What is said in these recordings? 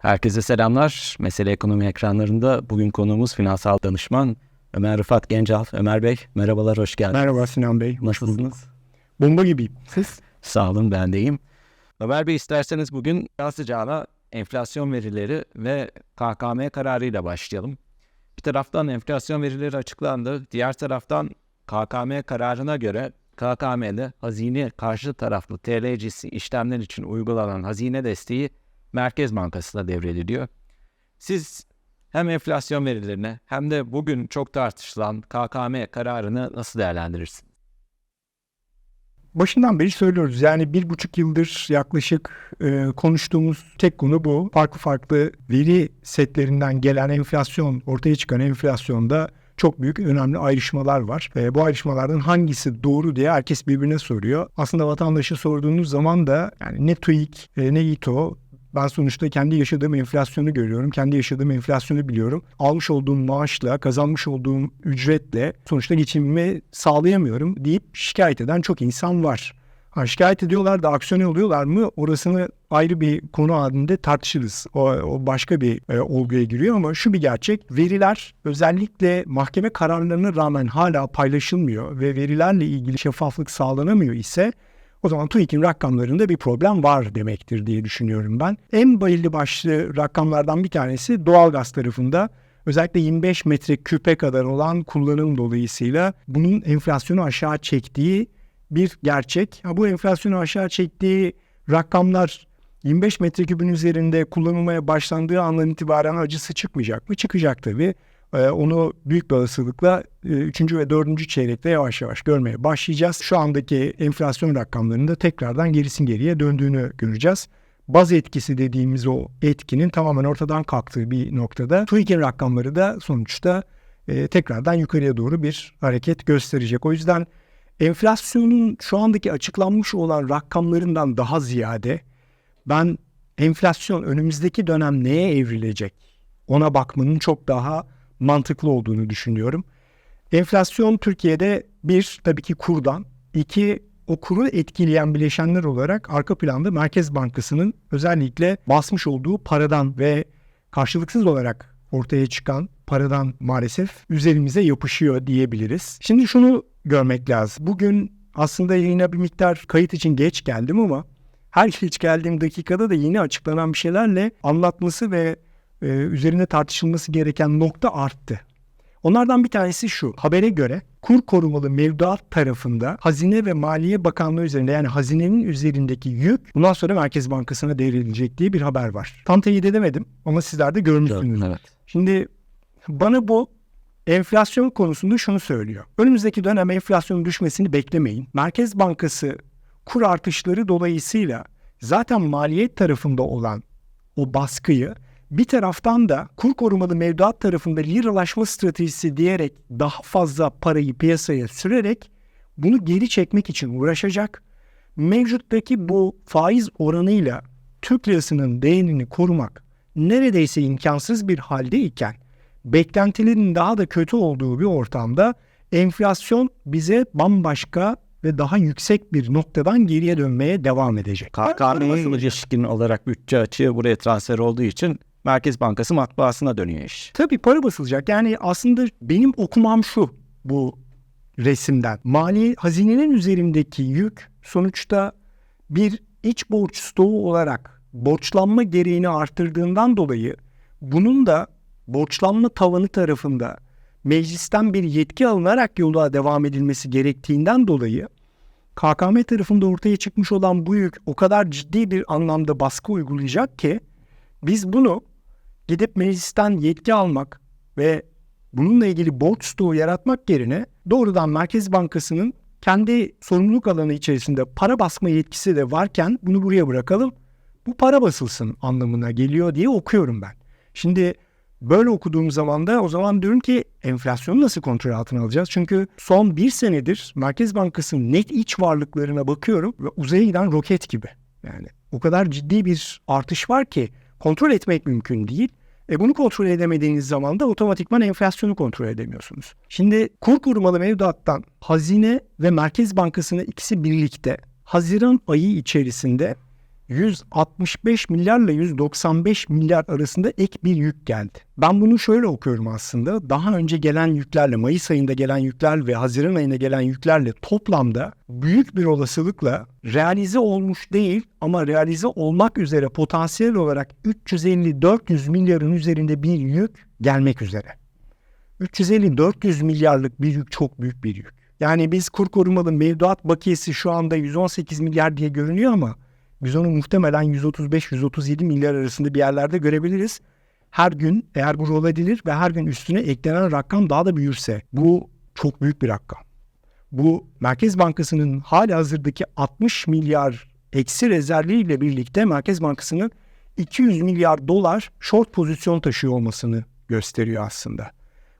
Herkese selamlar. Mesele Ekonomi ekranlarında bugün konuğumuz finansal danışman Ömer Rıfat Gencal. Ömer Bey merhabalar, hoş geldiniz. Merhaba Sinan Bey. Nasılsınız? Bomba gibiyim. Siz? Sağ olun, ben deyim. Ömer Bey isterseniz bugün sıcağına enflasyon verileri ve KKM kararıyla başlayalım. Bir taraftan enflasyon verileri açıklandı. Diğer taraftan KKM kararına göre KKM'de hazine karşı taraflı TL'cisi işlemler için uygulanan hazine desteği Merkez Bankası'na devrediliyor. Siz hem enflasyon verilerini hem de bugün çok tartışılan KKM kararını nasıl değerlendirirsiniz? Başından beri söylüyoruz. Yani bir buçuk yıldır yaklaşık e, konuştuğumuz tek konu bu. Farklı farklı veri setlerinden gelen enflasyon, ortaya çıkan enflasyonda çok büyük önemli ayrışmalar var. E, bu ayrışmalardan hangisi doğru diye herkes birbirine soruyor. Aslında vatandaşa sorduğunuz zaman da yani ne TÜİK e, ne İTO ben sonuçta kendi yaşadığım enflasyonu görüyorum. Kendi yaşadığım enflasyonu biliyorum. Almış olduğum maaşla, kazanmış olduğum ücretle sonuçta geçimimi sağlayamıyorum deyip şikayet eden çok insan var. Ha, şikayet ediyorlar da aksiyon oluyorlar mı? Orasını ayrı bir konu halinde tartışırız. O, o başka bir e, olguya giriyor ama şu bir gerçek. Veriler özellikle mahkeme kararlarına rağmen hala paylaşılmıyor ve verilerle ilgili şeffaflık sağlanamıyor ise o zaman TÜİK'in rakamlarında bir problem var demektir diye düşünüyorum ben. En belli başlı rakamlardan bir tanesi doğalgaz tarafında özellikle 25 metre küpe kadar olan kullanım dolayısıyla bunun enflasyonu aşağı çektiği bir gerçek. Ha, bu enflasyonu aşağı çektiği rakamlar 25 metreküpün üzerinde kullanılmaya başlandığı andan itibaren acısı çıkmayacak mı? Çıkacak tabii. Ee, onu büyük bir olasılıkla 3. E, ve 4. çeyrekte yavaş yavaş görmeye başlayacağız. Şu andaki enflasyon rakamlarında tekrardan gerisin geriye döndüğünü göreceğiz. Baz etkisi dediğimiz o etkinin tamamen ortadan kalktığı bir noktada TÜİK'in rakamları da sonuçta e, tekrardan yukarıya doğru bir hareket gösterecek. O yüzden enflasyonun şu andaki açıklanmış olan rakamlarından daha ziyade ben enflasyon önümüzdeki dönem neye evrilecek ona bakmanın çok daha mantıklı olduğunu düşünüyorum. Enflasyon Türkiye'de bir tabii ki kurdan, iki o kuru etkileyen bileşenler olarak arka planda Merkez Bankası'nın özellikle basmış olduğu paradan ve karşılıksız olarak ortaya çıkan paradan maalesef üzerimize yapışıyor diyebiliriz. Şimdi şunu görmek lazım. Bugün aslında yine bir miktar kayıt için geç geldim ama her geç geldiğim dakikada da yeni açıklanan bir şeylerle anlatması ve e, üzerine tartışılması gereken nokta arttı. Onlardan bir tanesi şu. Habere göre kur korumalı mevduat tarafında Hazine ve Maliye Bakanlığı üzerinde yani hazinenin üzerindeki yük bundan sonra Merkez Bankası'na devrilecek diye bir haber var. Tam teyit edemedim ama sizler de görmüşsünüz. Evet. Şimdi bana bu enflasyon konusunda şunu söylüyor. Önümüzdeki dönem enflasyonun düşmesini beklemeyin. Merkez Bankası kur artışları dolayısıyla zaten maliyet tarafında olan o baskıyı bir taraftan da kur korumalı mevduat tarafında liralaşma stratejisi diyerek daha fazla parayı piyasaya sürerek bunu geri çekmek için uğraşacak. Mevcuttaki bu faiz oranıyla Türk lirasının değerini korumak neredeyse imkansız bir halde iken beklentilerin daha da kötü olduğu bir ortamda enflasyon bize bambaşka ve daha yüksek bir noktadan geriye dönmeye devam edecek. KKM ilişkin olarak bütçe açığı buraya transfer olduğu için Merkez Bankası matbaasına dönüyor iş. Tabii para basılacak. Yani aslında benim okumam şu bu resimden. Mali hazinenin üzerindeki yük sonuçta bir iç borç stoğu olarak borçlanma gereğini arttırdığından dolayı bunun da borçlanma tavanı tarafında meclisten bir yetki alınarak yola devam edilmesi gerektiğinden dolayı KKM tarafında ortaya çıkmış olan bu yük o kadar ciddi bir anlamda baskı uygulayacak ki biz bunu gidip meclisten yetki almak ve bununla ilgili borç stoğu yaratmak yerine doğrudan Merkez Bankası'nın kendi sorumluluk alanı içerisinde para basma yetkisi de varken bunu buraya bırakalım. Bu para basılsın anlamına geliyor diye okuyorum ben. Şimdi böyle okuduğum zaman da o zaman diyorum ki enflasyonu nasıl kontrol altına alacağız? Çünkü son bir senedir Merkez Bankası'nın net iç varlıklarına bakıyorum ve uzaya giden roket gibi. Yani o kadar ciddi bir artış var ki kontrol etmek mümkün değil. E bunu kontrol edemediğiniz zaman da otomatikman enflasyonu kontrol edemiyorsunuz. Şimdi kur korumalı mevduattan hazine ve Merkez Bankası'nın ikisi birlikte Haziran ayı içerisinde 165 milyarla 195 milyar arasında ek bir yük geldi. Ben bunu şöyle okuyorum aslında. Daha önce gelen yüklerle, Mayıs ayında gelen yükler ve Haziran ayında gelen yüklerle toplamda büyük bir olasılıkla realize olmuş değil ama realize olmak üzere potansiyel olarak 350-400 milyarın üzerinde bir yük gelmek üzere. 350-400 milyarlık bir yük çok büyük bir yük. Yani biz kur korumalı mevduat bakiyesi şu anda 118 milyar diye görünüyor ama biz onu muhtemelen 135-137 milyar arasında bir yerlerde görebiliriz. Her gün eğer bu rol edilir ve her gün üstüne eklenen rakam daha da büyürse bu çok büyük bir rakam. Bu Merkez Bankası'nın hali hazırdaki 60 milyar eksi rezerviyle birlikte Merkez Bankası'nın 200 milyar dolar short pozisyon taşıyor olmasını gösteriyor aslında.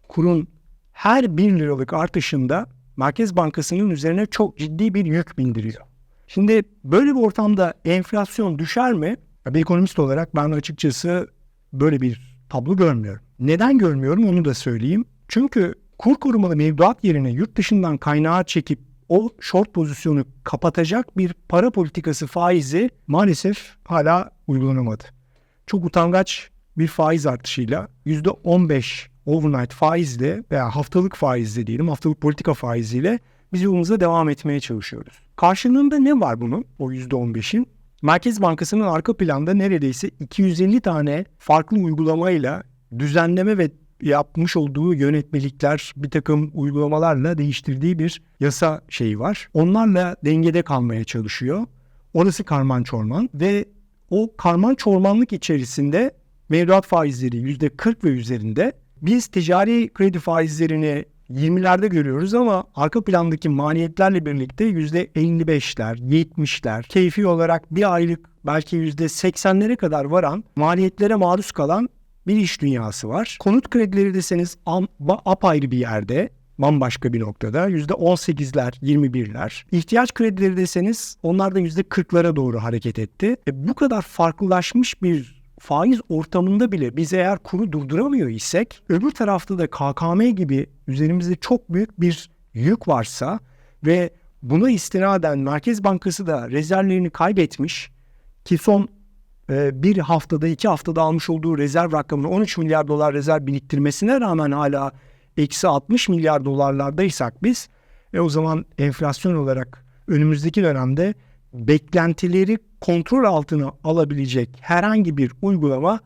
Kurun her 1 liralık artışında Merkez Bankası'nın üzerine çok ciddi bir yük bindiriyor. Şimdi böyle bir ortamda enflasyon düşer mi? Bir ekonomist olarak ben açıkçası böyle bir tablo görmüyorum. Neden görmüyorum onu da söyleyeyim. Çünkü kur korumalı mevduat yerine yurt dışından kaynağı çekip o short pozisyonu kapatacak bir para politikası faizi maalesef hala uygulanamadı. Çok utangaç bir faiz artışıyla %15 overnight faizle veya haftalık faizle diyelim haftalık politika faiziyle biz yolumuza devam etmeye çalışıyoruz. Karşılığında ne var bunun o %15'in? Merkez Bankası'nın arka planda neredeyse 250 tane farklı uygulamayla düzenleme ve yapmış olduğu yönetmelikler, bir takım uygulamalarla değiştirdiği bir yasa şeyi var. Onlarla dengede kalmaya çalışıyor. Orası karman çorman ve o karman çormanlık içerisinde mevduat faizleri %40 ve üzerinde. Biz ticari kredi faizlerini 20'lerde görüyoruz ama arka plandaki maliyetlerle birlikte %55'ler, 70'ler, keyfi olarak bir aylık belki %80'lere kadar varan maliyetlere maruz kalan bir iş dünyası var. Konut kredileri deseniz apayrı bir yerde, bambaşka bir noktada %18'ler, 21'ler. İhtiyaç kredileri deseniz onlar da %40'lara doğru hareket etti. E, bu kadar farklılaşmış bir faiz ortamında bile biz eğer kuru durduramıyor isek öbür tarafta da KKM gibi üzerimizde çok büyük bir yük varsa ve buna istinaden Merkez Bankası da rezervlerini kaybetmiş ki son e, bir haftada iki haftada almış olduğu rezerv rakamını 13 milyar dolar rezerv biriktirmesine rağmen hala eksi 60 milyar dolarlardaysak biz e o zaman enflasyon olarak önümüzdeki dönemde beklentileri kontrol altına alabilecek herhangi bir uygulama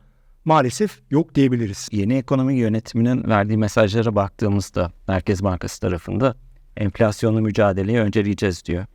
maalesef yok diyebiliriz. Yeni ekonomi yönetiminin verdiği mesajlara baktığımızda Merkez Bankası tarafında enflasyonla mücadeleyi önceleyeceğiz diyor.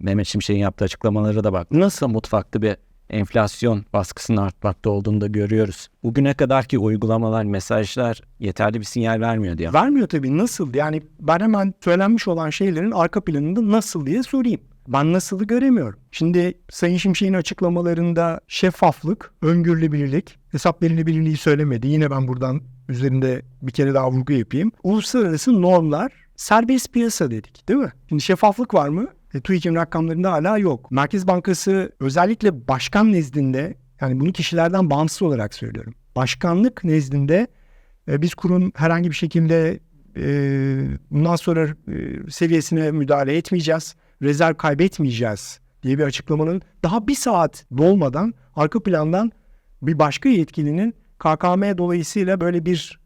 Mehmet Şimşek'in yaptığı açıklamalara da bak. Nasıl mutfakta bir enflasyon baskısının artmakta olduğunu da görüyoruz. Bugüne kadarki uygulamalar, mesajlar yeterli bir sinyal vermiyor diye. Vermiyor tabii nasıl? Yani ben hemen söylenmiş olan şeylerin arka planında nasıl diye sorayım. Ben nasılı göremiyorum. Şimdi Sayın Şimşek'in açıklamalarında şeffaflık, öngörülebilirlik, hesap verilebilirliği söylemedi. Yine ben buradan üzerinde bir kere daha vurgu yapayım. Uluslararası normlar, serbest piyasa dedik değil mi? Şimdi şeffaflık var mı? E, TÜİK'in rakamlarında hala yok. Merkez Bankası özellikle başkan nezdinde, yani bunu kişilerden bağımsız olarak söylüyorum. Başkanlık nezdinde e, biz kurun herhangi bir şekilde e, bundan sonra e, seviyesine müdahale etmeyeceğiz rezerv kaybetmeyeceğiz diye bir açıklamanın daha bir saat dolmadan arka plandan bir başka yetkilinin KKM dolayısıyla böyle bir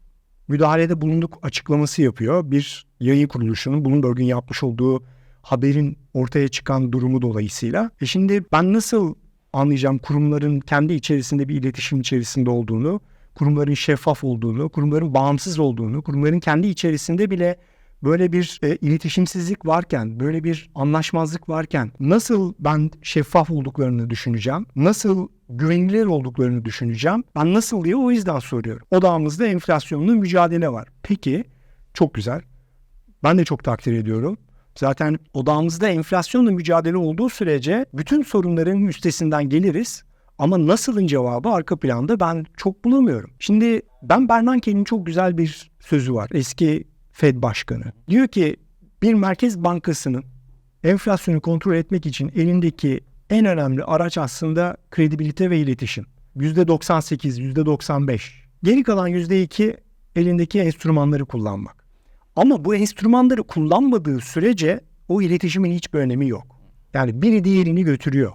müdahalede bulunduk açıklaması yapıyor. Bir yayın kuruluşunun Bloomberg'un yapmış olduğu haberin ortaya çıkan durumu dolayısıyla. E şimdi ben nasıl anlayacağım kurumların kendi içerisinde bir iletişim içerisinde olduğunu, kurumların şeffaf olduğunu, kurumların bağımsız olduğunu, kurumların kendi içerisinde bile böyle bir e, iletişimsizlik varken, böyle bir anlaşmazlık varken nasıl ben şeffaf olduklarını düşüneceğim? Nasıl güvenilir olduklarını düşüneceğim? Ben nasıl diye o yüzden soruyorum. Odağımızda enflasyonla mücadele var. Peki, çok güzel. Ben de çok takdir ediyorum. Zaten odağımızda enflasyonla mücadele olduğu sürece bütün sorunların üstesinden geliriz. Ama nasılın cevabı arka planda ben çok bulamıyorum. Şimdi ben Bernanke'nin çok güzel bir sözü var. Eski Fed Başkanı. Diyor ki bir merkez bankasının enflasyonu kontrol etmek için elindeki en önemli araç aslında kredibilite ve iletişim. %98, %95. Geri kalan %2 elindeki enstrümanları kullanmak. Ama bu enstrümanları kullanmadığı sürece o iletişimin hiçbir önemi yok. Yani biri diğerini götürüyor.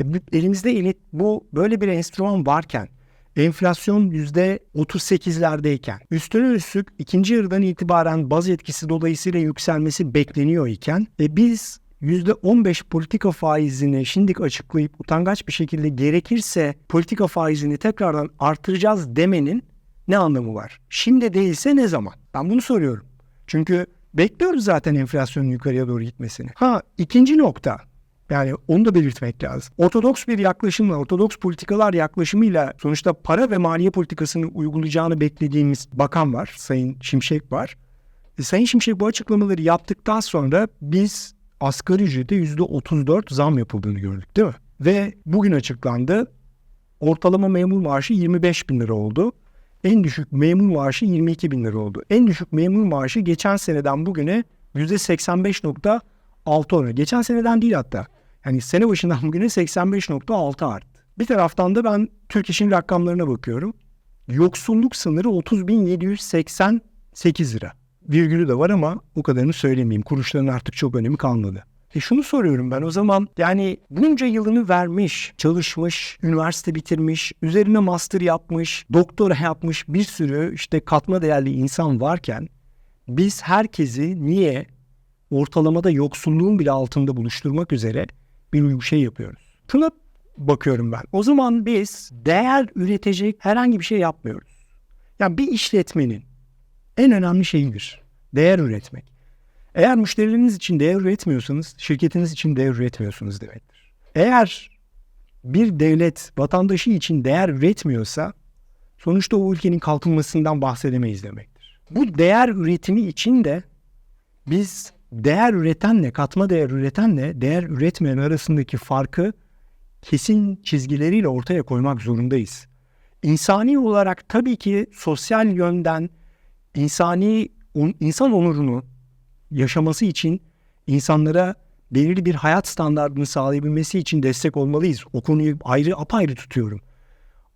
E, elimizde eli- bu böyle bir enstrüman varken enflasyon yüzde 38'lerdeyken üstüne üstlük ikinci yarıdan itibaren baz etkisi dolayısıyla yükselmesi bekleniyor iken e, biz yüzde 15 politika faizini şimdilik açıklayıp utangaç bir şekilde gerekirse politika faizini tekrardan artıracağız demenin ne anlamı var? Şimdi değilse ne zaman? Ben bunu soruyorum. Çünkü bekliyoruz zaten enflasyonun yukarıya doğru gitmesini. Ha ikinci nokta yani onu da belirtmek lazım. Ortodoks bir yaklaşımla, ortodoks politikalar yaklaşımıyla sonuçta para ve maliye politikasını uygulayacağını beklediğimiz bakan var. Sayın Şimşek var. E, Sayın Şimşek bu açıklamaları yaptıktan sonra biz asgari ücrete %34 zam yapıldığını gördük değil mi? Ve bugün açıklandı. Ortalama memur maaşı 25 bin lira oldu. En düşük memur maaşı 22 bin lira oldu. En düşük memur maaşı geçen seneden bugüne %85.6 oranı. Geçen seneden değil hatta. Yani sene başından bugüne 85.6 arttı. Bir taraftan da ben Türk İş'in rakamlarına bakıyorum. Yoksulluk sınırı 30.788 lira. Virgülü de var ama o kadarını söylemeyeyim. Kuruşların artık çok önemi kalmadı. E şunu soruyorum ben o zaman yani bunca yılını vermiş, çalışmış, üniversite bitirmiş, üzerine master yapmış, doktora yapmış bir sürü işte katma değerli insan varken biz herkesi niye ortalamada yoksulluğun bile altında buluşturmak üzere bir şey yapıyoruz. Şuna bakıyorum ben. O zaman biz değer üretecek herhangi bir şey yapmıyoruz. Yani bir işletmenin en önemli şeyidir. Değer üretmek. Eğer müşterileriniz için değer üretmiyorsanız şirketiniz için değer üretmiyorsunuz demektir. Eğer bir devlet vatandaşı için değer üretmiyorsa sonuçta o ülkenin kalkınmasından bahsedemeyiz demektir. Bu değer üretimi için de biz değer üretenle, katma değer üretenle değer üretmeyen arasındaki farkı kesin çizgileriyle ortaya koymak zorundayız. İnsani olarak tabii ki sosyal yönden insani insan onurunu yaşaması için insanlara belirli bir hayat standartını sağlayabilmesi için destek olmalıyız. O konuyu ayrı apayrı tutuyorum.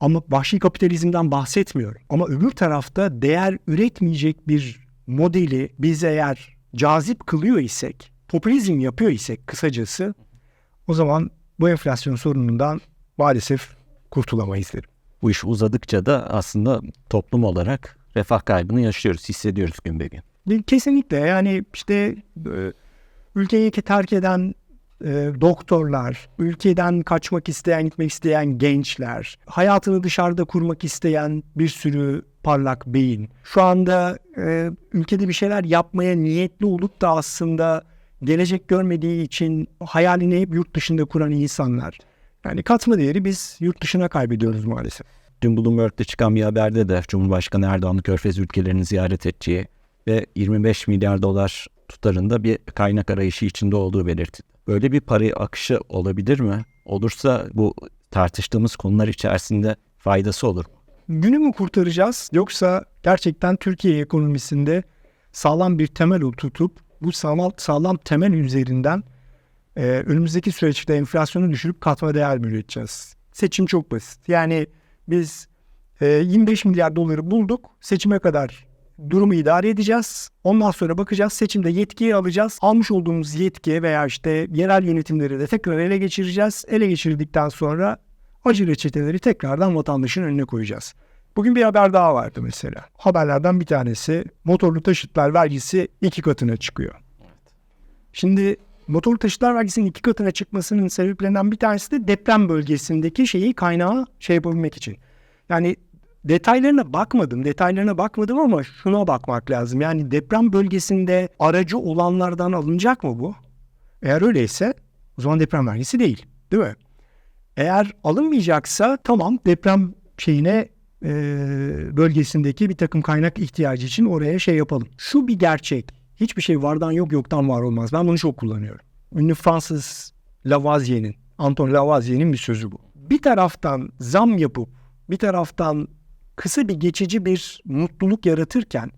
Ama vahşi kapitalizmden bahsetmiyorum. Ama öbür tarafta değer üretmeyecek bir modeli biz eğer cazip kılıyor isek, popülizm yapıyor isek kısacası o zaman bu enflasyon sorunundan maalesef kurtulamayız derim. Bu iş uzadıkça da aslında toplum olarak refah kaybını yaşıyoruz, hissediyoruz gün be gün. Kesinlikle yani işte e, ülkeyi terk eden e, doktorlar, ülkeden kaçmak isteyen, gitmek isteyen gençler, hayatını dışarıda kurmak isteyen bir sürü parlak beyin. Şu anda e, ülkede bir şeyler yapmaya niyetli olup da aslında gelecek görmediği için hayalini hep yurt dışında kuran insanlar. Yani katma değeri biz yurt dışına kaybediyoruz maalesef. Dün Bloomberg'de çıkan bir haberde de Cumhurbaşkanı Erdoğan'ın Körfez ülkelerini ziyaret edeceği ve 25 milyar dolar tutarında bir kaynak arayışı içinde olduğu belirtildi. Böyle bir para akışı olabilir mi? Olursa bu tartıştığımız konular içerisinde faydası olur? Günü mü kurtaracağız yoksa gerçekten Türkiye ekonomisinde sağlam bir temel oturtup bu sağlam, sağlam temel üzerinden e, önümüzdeki süreçte enflasyonu düşürüp katma değer mi üreteceğiz? Seçim çok basit. Yani biz e, 25 milyar doları bulduk. Seçime kadar durumu idare edeceğiz. Ondan sonra bakacağız. Seçimde yetkiyi alacağız. Almış olduğumuz yetki veya işte yerel yönetimleri de tekrar ele geçireceğiz. Ele geçirdikten sonra acı reçeteleri tekrardan vatandaşın önüne koyacağız. Bugün bir haber daha vardı mesela. Haberlerden bir tanesi motorlu taşıtlar vergisi iki katına çıkıyor. Şimdi motorlu taşıtlar vergisinin iki katına çıkmasının sebeplerinden bir tanesi de deprem bölgesindeki şeyi kaynağı şey yapabilmek için. Yani detaylarına bakmadım, detaylarına bakmadım ama şuna bakmak lazım. Yani deprem bölgesinde aracı olanlardan alınacak mı bu? Eğer öyleyse o zaman deprem vergisi değil, değil mi? Eğer alınmayacaksa tamam deprem şeyine e, bölgesindeki bir takım kaynak ihtiyacı için oraya şey yapalım. Şu bir gerçek. Hiçbir şey vardan yok yoktan var olmaz. Ben bunu çok kullanıyorum. Ünlü Fransız Lavoisier'in, Anton Lavoisier'in bir sözü bu. Bir taraftan zam yapıp bir taraftan kısa bir geçici bir mutluluk yaratırken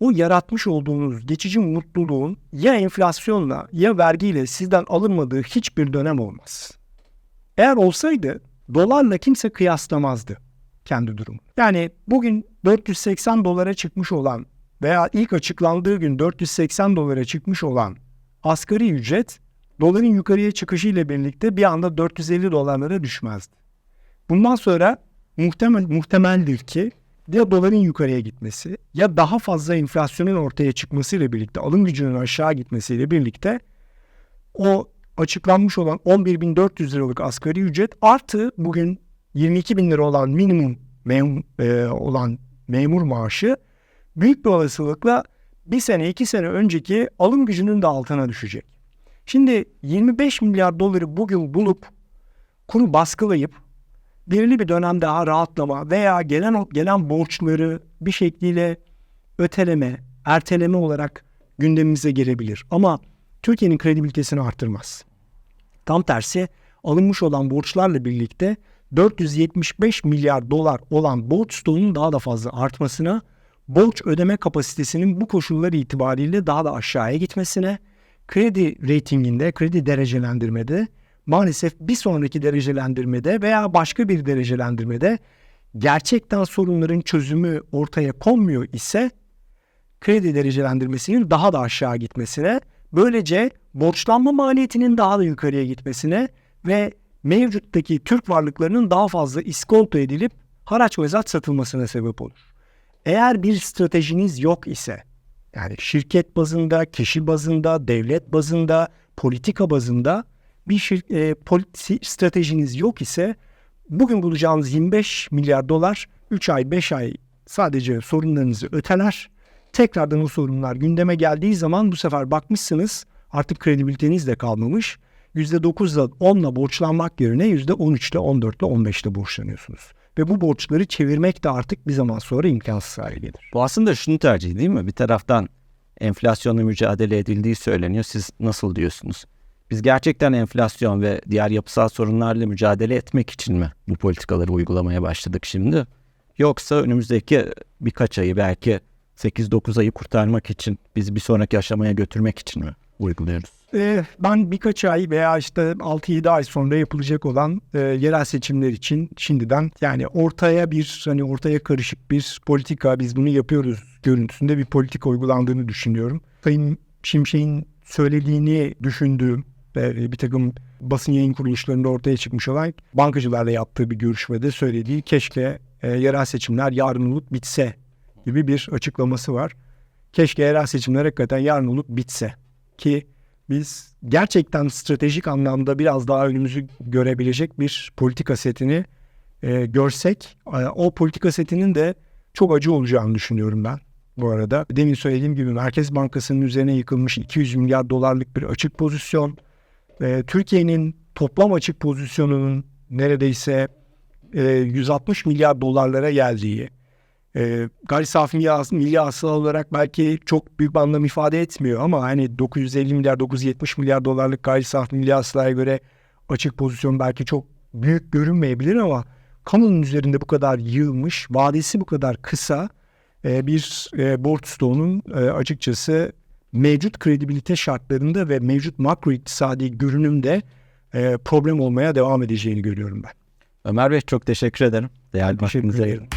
o yaratmış olduğunuz geçici mutluluğun ya enflasyonla ya vergiyle sizden alınmadığı hiçbir dönem olmaz. Eğer olsaydı dolarla kimse kıyaslamazdı kendi durumu. Yani bugün 480 dolara çıkmış olan veya ilk açıklandığı gün 480 dolara çıkmış olan asgari ücret doların yukarıya çıkışı ile birlikte bir anda 450 dolarlara düşmezdi. Bundan sonra muhtemel muhtemeldir ki ya doların yukarıya gitmesi ya daha fazla enflasyonun ortaya çıkmasıyla birlikte alım gücünün aşağı gitmesiyle birlikte o açıklanmış olan 11.400 liralık asgari ücret artı bugün 22 bin lira olan minimum mem- e, olan memur maaşı büyük bir olasılıkla bir sene iki sene önceki alım gücünün de altına düşecek. Şimdi 25 milyar doları bugün bulup kuru baskılayıp belirli bir dönem daha rahatlama veya gelen gelen borçları bir şekliyle öteleme, erteleme olarak gündemimize gelebilir. Ama Türkiye'nin kredibilitesini arttırmaz. Tam tersi alınmış olan borçlarla birlikte 475 milyar dolar olan borç stoğunun daha da fazla artmasına, borç ödeme kapasitesinin bu koşullar itibariyle daha da aşağıya gitmesine, kredi reytinginde, kredi derecelendirmede maalesef bir sonraki derecelendirmede veya başka bir derecelendirmede gerçekten sorunların çözümü ortaya konmuyor ise kredi derecelendirmesinin daha da aşağı gitmesine, böylece borçlanma maliyetinin daha da yukarıya gitmesine ve mevcuttaki Türk varlıklarının daha fazla iskonto edilip haraç ve zat satılmasına sebep olur. Eğer bir stratejiniz yok ise, yani şirket bazında, kişi bazında, devlet bazında, politika bazında bir şir- e, politi- stratejiniz yok ise bugün bulacağınız 25 milyar dolar 3 ay 5 ay sadece sorunlarınızı öteler. Tekrardan o sorunlar gündeme geldiği zaman bu sefer bakmışsınız artık kredibiliteniz de kalmamış. %9'la 10'la borçlanmak yerine %13'le 14'le 15'le borçlanıyorsunuz. Ve bu borçları çevirmek de artık bir zaman sonra imkansız hale gelir. Bu aslında şunu tercih değil mi? Bir taraftan enflasyonla mücadele edildiği söyleniyor. Siz nasıl diyorsunuz? Biz gerçekten enflasyon ve diğer yapısal sorunlarla mücadele etmek için mi bu politikaları uygulamaya başladık şimdi? Yoksa önümüzdeki birkaç ayı belki 8-9 ayı kurtarmak için biz bir sonraki aşamaya götürmek için mi uyguluyoruz? Ee, ben birkaç ay veya işte 6-7 ay sonra yapılacak olan e, yerel seçimler için şimdiden yani ortaya bir hani ortaya karışık bir politika biz bunu yapıyoruz görüntüsünde bir politika uygulandığını düşünüyorum. Sayın Şimşek'in söylediğini düşündüğüm ve bir takım basın yayın kuruluşlarında ortaya çıkmış olan bankacılarla yaptığı bir görüşmede söylediği keşke e, yerel seçimler yarın olup bitse gibi bir açıklaması var. Keşke yerel seçimler hakikaten yarın olup bitse ki biz gerçekten stratejik anlamda biraz daha önümüzü görebilecek bir politika setini e, görsek e, o politika setinin de çok acı olacağını düşünüyorum ben bu arada. Demin söylediğim gibi Merkez Bankası'nın üzerine yıkılmış 200 milyar dolarlık bir açık pozisyon. E, Türkiye'nin toplam açık pozisyonunun neredeyse e, 160 milyar dolarlara geldiği, e, gayri safi milli, hasıla olarak belki çok büyük bir anlam ifade etmiyor ama hani 950 milyar 970 milyar dolarlık gayri safi milli hasılaya göre açık pozisyon belki çok büyük görünmeyebilir ama kamunun üzerinde bu kadar yığılmış, vadesi bu kadar kısa e, bir e, borç stoğunun e, açıkçası mevcut kredibilite şartlarında ve mevcut makro iktisadi görünümde e, problem olmaya devam edeceğini görüyorum ben. Ömer Bey çok teşekkür ederim. Değerli Teşekkür ederim.